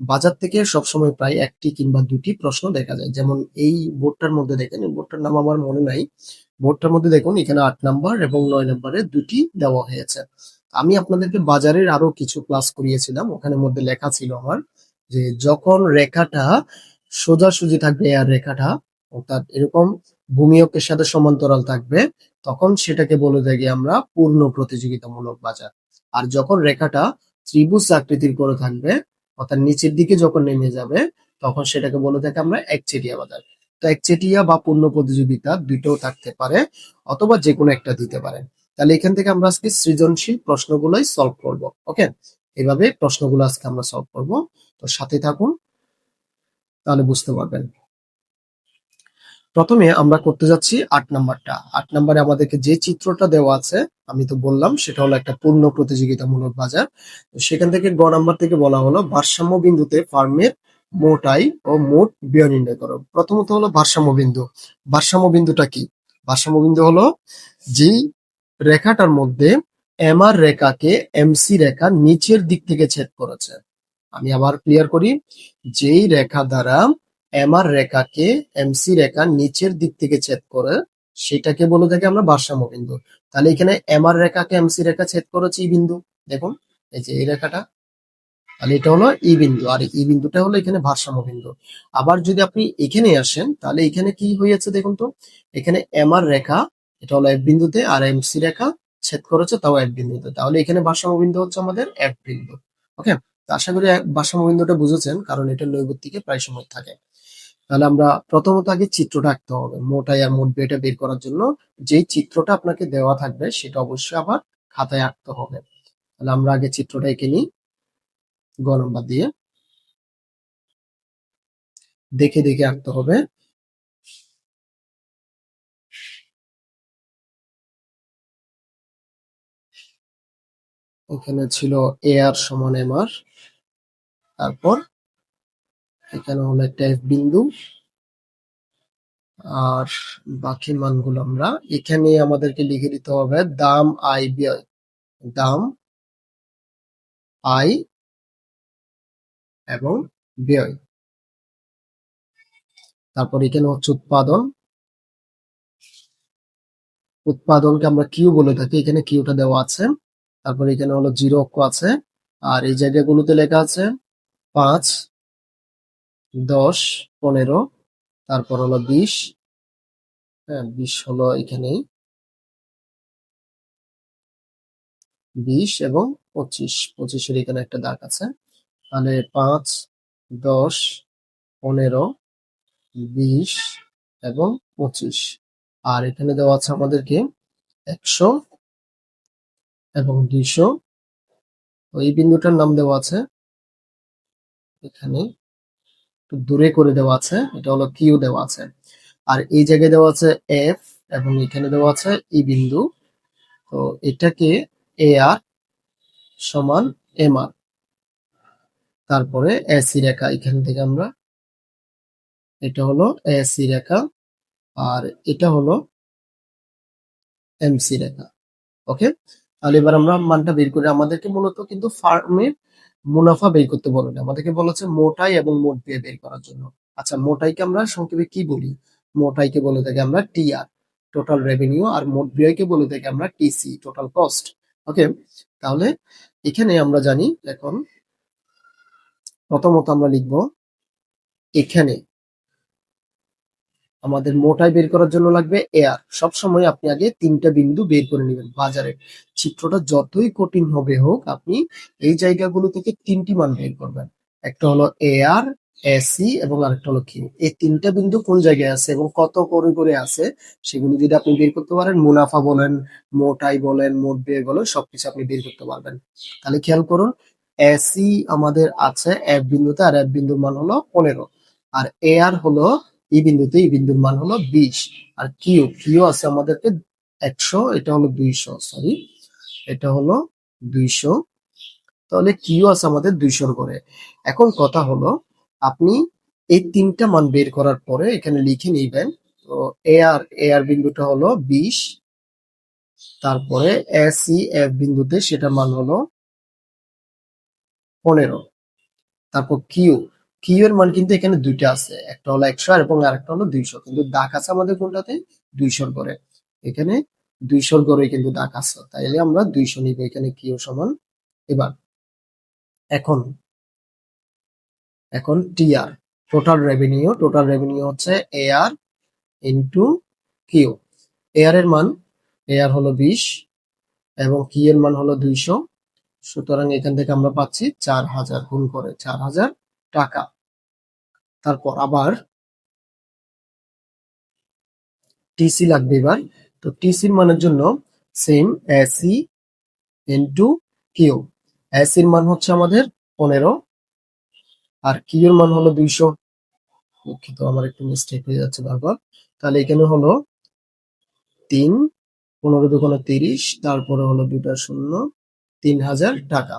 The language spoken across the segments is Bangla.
বাজার থেকে সবসময় প্রায় একটি কিংবা দুটি প্রশ্ন দেখা যায়। যেমন এই বোর্ডটার মধ্যে দেখেন, এই বোর্ডটার নাম আমার মনে নাই। বোর্ডটার মধ্যে দেখুন, এখানে আট নাম্বার এবং নয় নাম্বারে দুটি দেওয়া হয়েছে। আমি আপনাদেরকে বাজারের আরও কিছু ক্লাস করিয়েছিলাম, ওখানের মধ্যে লেখা ছিল আমার যে, যখন রেখাটা সোজাসুজি থাকবে আর রেখাটা অর্থাৎ এরকম ভূমি অক্ষের সাথে সমান্তরাল থাকবে, তখন সেটাকে বলে থাকি আমরা পূর্ণ প্রতিযোগিতামূলক বাজার। আর যখন রেখাটা ত্রিভুজ আকৃতির করে থাকবে অর্থাৎ নিচের দিকে যখন নেমে যাবে, তখন সেটাকে বলে থাকি আমরা একচেটিয়া বাজার। তো একচেটিয়া বা পূর্ণ প্রতিযোগিতা দুটো থাকতে পারে অথবা যে কোনো একটা দিতে পারে তাহলে এখান থেকে আমরা আজকে সৃজনশীল প্রশ্নগুলোই সলভ করব ওকে এভাবে প্রশ্নগুলো আজকে আমরা সলভ করব। তো সাথে থাকুন, তাহলে বুঝতে পারবেন। প্রথমে আমরা করতে যাচ্ছি আট নাম্বারটা। আট নাম্বারে আমাদেরকে যে চিত্রটা দেওয়া আছে, আমি তো বললাম, সেটা হলো একটা পূর্ণ প্রতিযোগিতামূলক বাজার। সেখান থেকে গ নাম্বার থেকে বলা হলো ভারসাম্য বিন্দুতে ফার্মের মোট আয় ও মোট ব্যয় নির্ণয় করো। প্রথমত হলো ভারসাম্য বিন্দু। ভারসাম্য বিন্দুটা কি? ভারসাম্য বিন্দু হলো যেই রেখাটার মধ্যে এমআর রেখাকে এমসি রেখা নিচের দিক থেকে ছেদ করেছে। আমি আবার ক্লিয়ার করি, যেই রেখা দ্বারা এমআর রেখাকে এমসি রেখা নিচের দিক থেকে ছেদ করে সেটাকে বলে থাকি আমরা ভারসাম্য বিন্দু। তাহলে এখানে এমআর রেখাকে এমসি রেখা ছেদ করেছে ই বিন্দু। দেখুন, এই যে এই রেখাটা, তাহলে এটা হলো ই বিন্দু, আর ই বিন্দুটা হলো এখানে ভারসাম্য বিন্দু। আবার যদি আপনি এখানে আসেন, তাহলে এখানে কি হয়েছে দেখুন তো, এখানে এমআর রেখা, এটা হলো এক বিন্দুতে, আর এমসি রেখা ছেদ করেছে তাও এক বিন্দুতে। তাহলে এখানে ভারসাম্য বিন্দু হচ্ছে আমাদের এক বিন্দু। ওকে? আশা করি ভারসাম্য বিন্দুটা বুঝেছেন, কারণ এটা নৈবত্তিকে প্রায় সময় থাকে। তাহলে আমরা প্রথমত আগে চিত্রটা আঁকতে হবে। মোটাই আর মোট বেটা বের করার জন্য যেই চিত্রটা আপনাকে দেওয়া থাকবে সেটা অবশ্যই আবার খাতায় আঁকতে হবে। তাহলে আমরা আগে চিত্রটা এঁকে নিই। গ নম্বর দিয়ে। দেখে দেখে আঁকতে হবে। এখানে ছিল এ আর সমান এম আর তারপর এখানে হলো একটা এফ বিন্দু। আর বাকি মানগুলো আমরা এখানে আমাদেরকে লিখে দিতে হবে দাম আই দাম আই এবং ব্যয়। তারপর এখানে হচ্ছে উৎপাদন। উৎপাদনকে আমরা কিউ বলে থাকি, এখানে কিউটা দেওয়া আছে। তারপর এখানে হলো জিরো অক্ষ আছে। আর এই জায়গাগুলোতে লেখা আছে পাঁচ দশ, পনেরো, তারপর হলো বিশ। হ্যাঁ বিশ হলো এখানেই। বিশ এবং পঁচিশ, পঁচিশের এখানে একটা দাগ আছে। তাহলে পাঁচ, দশ, পনেরো, বিশ এবং পঁচিশ। আর এখানে দেওয়া আছে আমাদেরকে একশো এবং দুইশো। এই বিন্দুটার নাম দেওয়া আছে এখানে। একটু দূরে করে দেওয়া আছে, এটা হলো কিউ দেওয়া আছে। আর এই জায়গায় দেওয়া আছে এফ এবং এখানে দেওয়া আছে ই বিন্দু। তো এটাকে এ আর সমান এম আর তারপরে এসি রেখা, এখান থেকে আমরা এটা হলো এসি রেখা আর এটা হলো এমসি রেখা। ওকে তাহলে এবার আমরা মানটা বের করি। আমাদেরকে মূলত কিন্তু ফার্মের মুনাফা বের করতে বলেনি আমাদেরকে বলেছে মোটাই এবং মোট দিয়ে বের করার জন্য। আচ্ছা মোটাইকে আমরা সংক্ষেপে কি বলি? মোটাইকে বলে থাকি আমরা টিআর টোটাল রেভিনিউ আর মোট ব্যয়কে বলে থাকি আমরা টিসি টোটাল কস্ট ওকে? তাহলে এখানে আমরা জানি, এখন প্রথমত আমরা লিখব, এখানে আমাদের মোটাই বের করার জন্য লাগবে এয়ার সবসময় আপনি আগে তিনটা বিন্দু বের করে নেবেন বাজারে চিত্রটা যতই কঠিন হবে হোক, আপনি এই জায়গাগুলো থেকে তিনটি মান বের করবেন। একটা হলো এয়ার এসি এবং আরেকটা হলো কিউ এই তিনটা বিন্দু কোন জায়গায় আছে এবং কত করে করে আছে, সেগুলো যদি আপনি বের করতে পারেন, মুনাফা বলেন, মোটাই বলেন, মোট ব্যয় বলেন, সবকিছু আপনি বের করতে পারবেন। তাহলে খেয়াল করুন এসি আমাদের আছে এক বিন্দুতে আর এক বিন্দুর মান হলো পনেরো। আর এয়ার হলো এই বিন্দুতে এই বিন্দুর মান হলো বিশ। আর কিউ কিউ আছে আমাদেরকে একশো, এটা হলো দুইশো সরি এটা হলো দুইশো। তাহলে কিউ আছে আমাদের দুইশোর করে এখন কথা হলো, আপনি এই তিনটা মান বের করার পরে এখানে লিখে নিবেন, তো এ আর এ আর বিন্দুটা হলো বিশ। তারপরে এস ই এফ বিন্দুতে সেটা মান হলো পনেরো। তারপর কিউ কিউ এর মান কিন্তু এখানে দুইটা আছে। একটা হলো একশো আর এবং আরেকটা হলো দুইশো। কিন্তু দাগ আছে আমাদের কোনটাতে? দুইশোর করে এখানে দুইশোর করে কিন্তু দাগ আছে। তাইলে আমরা দুইশো নিব এখানে কিউ সমান। এবার এখন এখন TR total revenue total revenue হচ্ছে এআর ইন্টু কিউ। এআর এর মান, এআর হলো বিশ এবং কি এর মান হলো দুইশো। সুতরাং এখান থেকে আমরা পাচ্ছি চার হাজার গুণ করে চার হাজার টাকা। তারপর আবার টিসি লাগবে এবার। তো টিসির মানের জন্য সেম এসি ইন্টু কিউ এসির মান হচ্ছে আমাদের পনেরো, আর কিউ এর মান হলো দুইশো। দুঃখিত আমার একটু মিস্টেক হয়ে যাচ্ছে বারবার। তাহলে এখানে হলো তিন, পনেরো দুগুণে তিরিশ, তারপরে হলো দুটা শূন্য, তিন হাজার টাকা।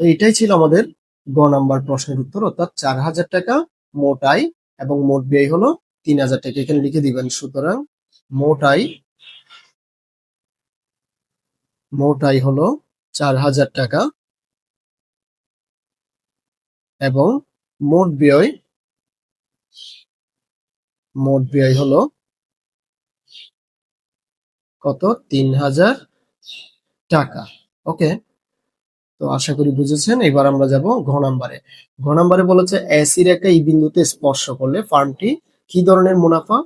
তো এটাই ছিল আমাদের গ নাম্বার প্রশ্নের উত্তর, অর্থাৎ চার হাজার টাকা মোট আয় এবং মোট ব্যয় হলো তিন হাজার টাকা। এখানে লিখে দিবেন, সুতরাং মোট আয় মোট আয় হলো চার হাজার টাকা এবং মোট ব্যয় মোট ব্যয় হলো কত? তিন হাজার টাকা। ওকে তো আশা করি বুঝেছেন। এবার আমরা যাব ঘ নাম্বারে। ঘ নাম্বারে বলেছে এসি রেখা এই বিন্দুতে স্পর্শ করলে ফার্মটি কি ধরনের মুনাফা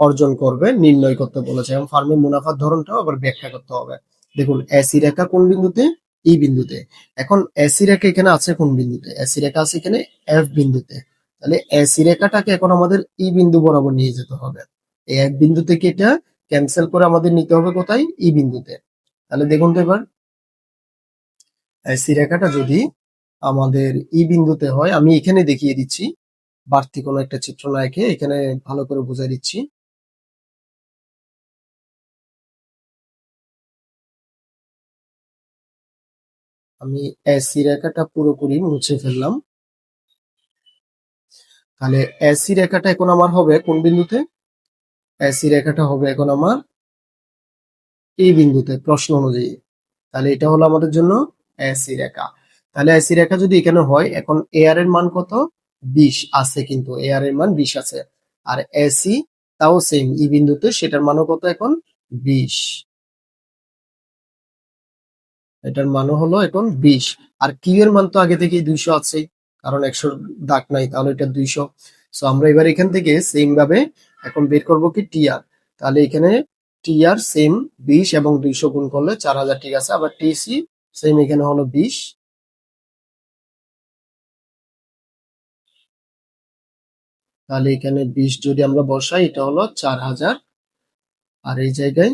অর্জন করবে নির্ণয় করতে বলেছে। এবং ফার্মের মুনাফার ধরনটাও আবার ব্যাখ্যা করতে হবে। দেখুন এসি রেখা কোন বিন্দুতে? ই বিন্দুতে। এখন এসি রেখা এখানে আছে কোন বিন্দুতে? এসি রেখা আছে এখানে এফ বিন্দুতে। তাহলে এসি রেখাটাকে এখন আমাদের ই বিন্দু বরাবর নিয়ে যেতে হবে। এই এক বিন্দু থেকে এটা? ক্যান্সেল করে আমাদের নিতে হবে কোথায়? ই বিন্দুতে। তাহলে দেখুন তো এবার রেখাটা যদি আমাদের ই বিন্দুতে হয়, আমি এখানে দেখিয়ে দিচ্ছি। বাড়তি কোনো একটা চিত্র না এঁকে এখানে ভালো করে বুঝাই দিচ্ছি। আমি এসি রেখাটা পুরোপুরি মুছে ফেললাম। তাহলে এসি রেখাটা এখন আমার হবে কোন বিন্দুতে? এসি রেখাটা হবে এখন আমার এই বিন্দুতে, প্রশ্ন অনুযায়ী। তাহলে এটা হলো আমাদের জন্য এসি রেখা। তাহলে এসি রেখা যদি এখানে হয়, এখন এআর এর মান কত? বিশ আছে কিন্তু এআর এর মান বিশ আছে। আর এসি তাও সেম ই বিন্দুতে সেটার মানও কত এখন? বিশ। এটার মানও হলো এখন বিশ। আর কিউ এর মান তো আগে থেকেই দুইশো আছে, কারণ একশোর দাগ নাই, তাহলে এটা দুইশো। সো আমরা এবার এখান থেকে সেম ভাবে এখন বের করব কি টিআর তাহলে এখানে টিআর সেম বিশ এবং দুইশো গুণ করলে চার হাজার, ঠিক আছে? আবার টিসি সেম এখানে হলো বিশ তাহলে এখানে বিশ যদি আমরা বসাই, এটা হলো চার হাজার। আর এই জায়গায়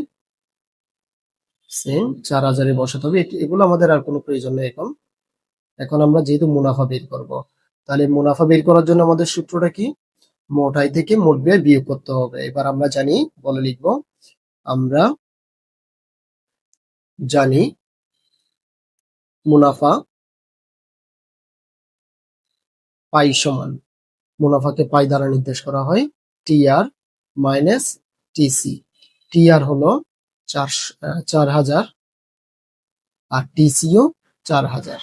সেম চার হাজারে বসাতে হবে। এগুলো আমাদের আর কোনো প্রয়োজন নেই এখন। এখন আমরা যেহেতু মুনাফা বের করব। তাহলে মুনাফা বের করার জন্য আমাদের সূত্রটা কি? মোট আয় থেকে মোট ব্যয় বিয়োগ করতে হবে। এবার আমরা জানি, বলে লিখব, আমরা জানি মুনাফা পাই সমান। মুনাফাকে পাই দ্বারা নির্দেশ করা হয় টিআর মাইনাস টিসি। টিআর হলো চার চার হাজার আর টিসিও চার হাজার।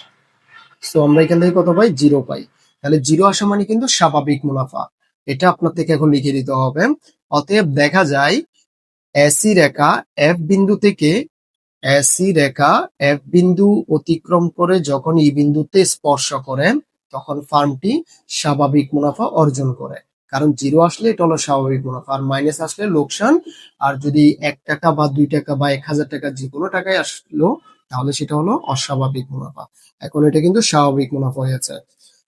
সো আমরা এখান থেকে কত পাই? জিরো পাই। তাহলে জিরো আসা মানে কিন্তু স্বাভাবিক মুনাফা। এটা আপনার থেকে এখন লিখে দিতে হবে। অতএব দেখা যায় এসি রেখা এফ বিন্দু থেকে এসি রেখা এফ বিন্দু অতিক্রম করে যখন ই বিন্দুতে স্পর্শ করে, তখন ফার্মটি স্বাভাবিক মুনাফা অর্জন করে। কারণ জিরো আসলে এটা হলো স্বাভাবিক মুনাফা, আর মাইনাস আসলে লোকসান। আর যদি এক টাকা বা দুই টাকা বা এক হাজার টাকা যে কোনো টাকায় আসলো, তাহলে সেটা হলো অস্বাভাবিক মুনাফা। এখন এটা কিন্তু স্বাভাবিক মুনাফা হয়েছে।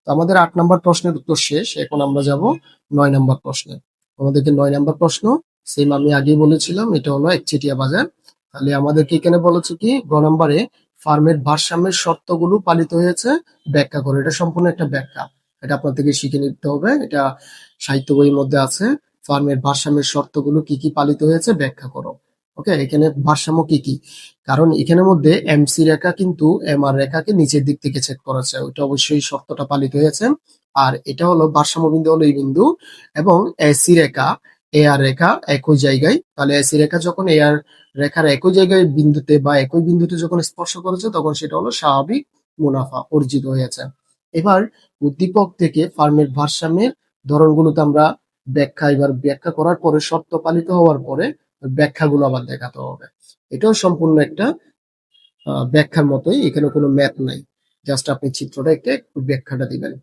তো আমাদের আট নম্বর প্রশ্নের উত্তর শেষ। এখন আমরা যাব নয় নম্বর প্রশ্নে। আমাদেরকে নয় নম্বর প্রশ্ন সেম আমি আগেই বলেছিলাম, এটা হলো একচেটিয়া বাজার। তাহলে আমাদেরকে এখানে বলেছে কি, গ নম্বরে ফার্মের ভারসাম্যের শর্তগুলো পালিত হয়েছে, ব্যাখ্যা করে। এটা সম্পূর্ণ একটা ব্যাখ্যা। এটা আপনার থেকে শিখে নিতে হবে। এটা সাহিত্য বইয়ের মধ্যে আছে। ফার্মের ভারসাম্যের শর্তগুলো কি কি পালিত হয়েছে, ব্যাখ্যা করো। ওকে, এখানে ভারসাম্য কি কি? কারণ এখানের মধ্যে এমসি রেখা কিন্তু এমআর রেখাকে নিচের দিক থেকে চেক করেছে। ওইটা অবশ্যই শর্তটা পালিত হয়েছে। আর এটা হলো ভারসাম্য বিন্দু হলো এই বিন্দু এবং এসি রেখা এ আর রেখা একই জায়গায়। তাহলে এসি রেখা যখন এ আর রেখার একই জায়গায় বিন্দুতে বা একই বিন্দুতে যখন স্পর্শ করেছে, তখন সেটা হলো স্বাভাবিক মুনাফা অর্জিত হয়েছে। এবার উদ্দীপক থেকে ফার্মের ভারসাম্যের ধরনগুলোতে আমরা ব্যাখ্যা, এবার ব্যাখ্যা করার পরে, শর্ত পালিত হওয়ার পরে ব্যাখ্যাগুলো আবার দেখাতে হবে। এটাও সম্পূর্ণ একটা ব্যাখ্যার মতোই, এখানে কোনো ম্যাথ নাই। জাস্ট আপনি চিত্রটা একটু ব্যাখ্যাটা দিবেন।